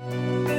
you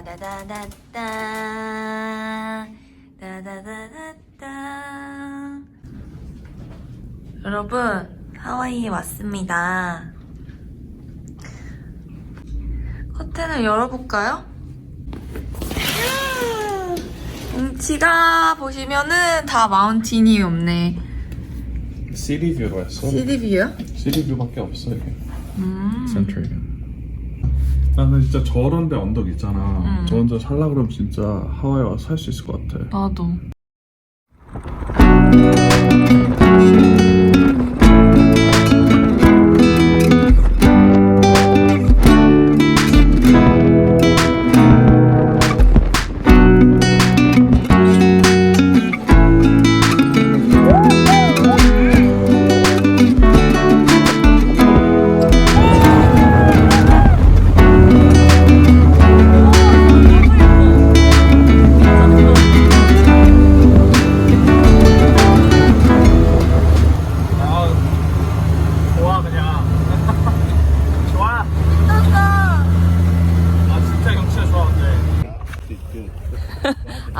따다다다따 따다다다따 여러분 하와이에 왔습니다. 커튼을 열어볼까요? 웅치가 보시면은 다 마운틴이 없네. 시리뷰로 했어. CD뷰요? 시리뷰밖에 없어 이게. 음. 센트리가. 나는 진짜 저런 데 언덕 있잖아. 음. 저 혼자 살라 그러면 진짜 하와이 와서 살 수 있을 것 같아. 나도.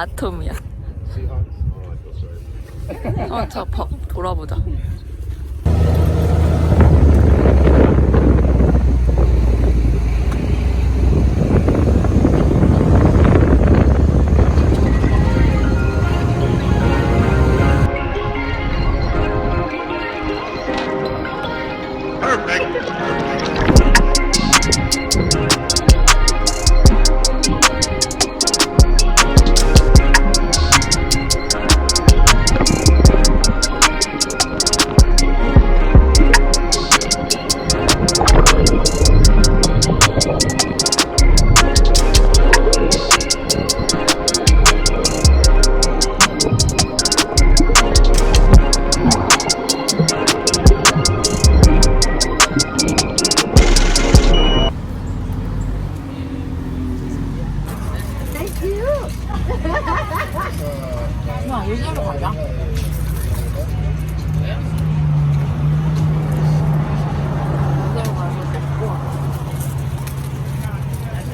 아톰이야. 어, 저 버, 돌아보자.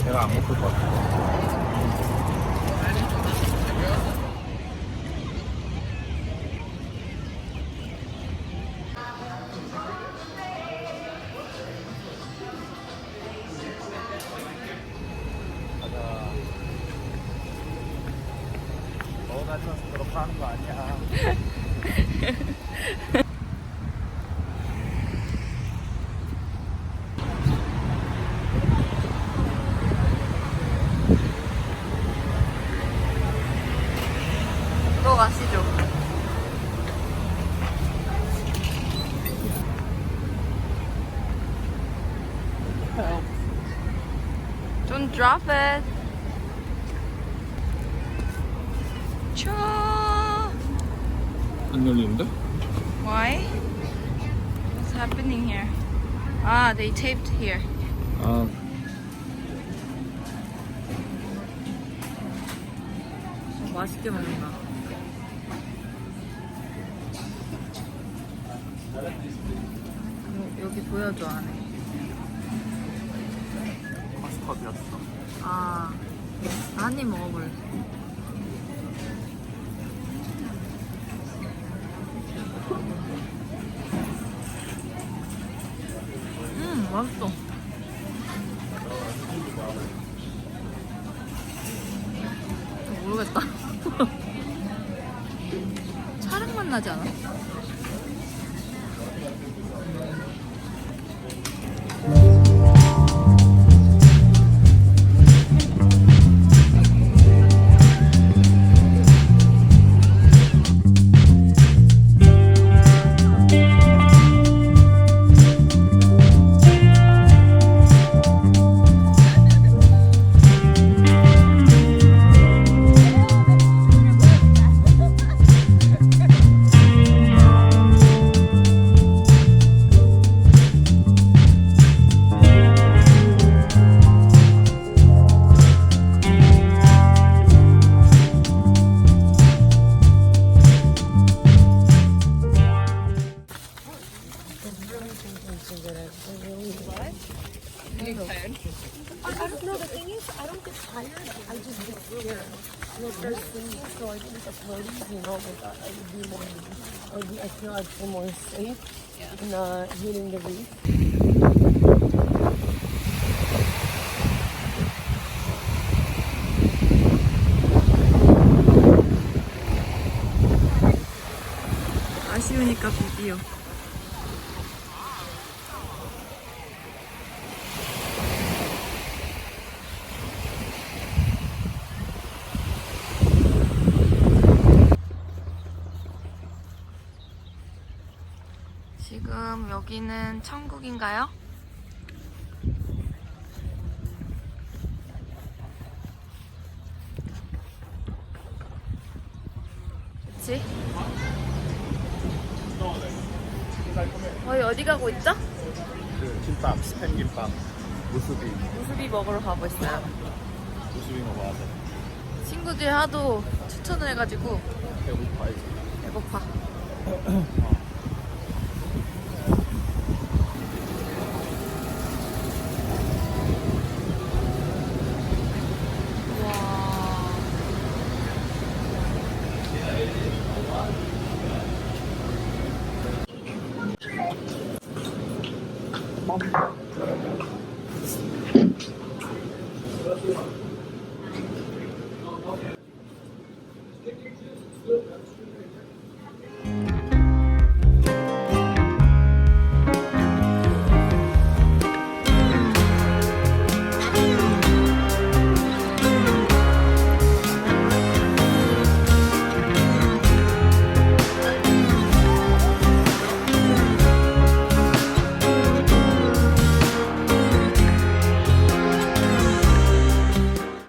내가 안 먹을 것 같아. 너 다니면서 그렇게 하는 거 아니야. 들어가시죠. Don't drop it. 차. 안 열리는데? Why? What's happening here? Ah, they taped here. 아 어, 맛있게 먹는다. 여- 여기 보여줘 안에. 커스터드였어. 아, 한 입 먹어볼래. 맛있어. 모르겠다. 촬영 만 나지 않아? tired. I just get scared. You know, there's things, so I think the floaties, you know, like I would be more, I, would be, I feel I'd feel more safe yeah. in uh, hitting the reef. красиво не капли пью. 지금 여기는 천국인가요? 그치? 저희 어디 가고 있죠? 그 김밥, 스팸 김밥, 무수비, 무수비 먹으러 가고 있어요. 무수비 먹어야 돼. 친구들이 하도 추천을 해가지고 배고파 이제. 배고파. all.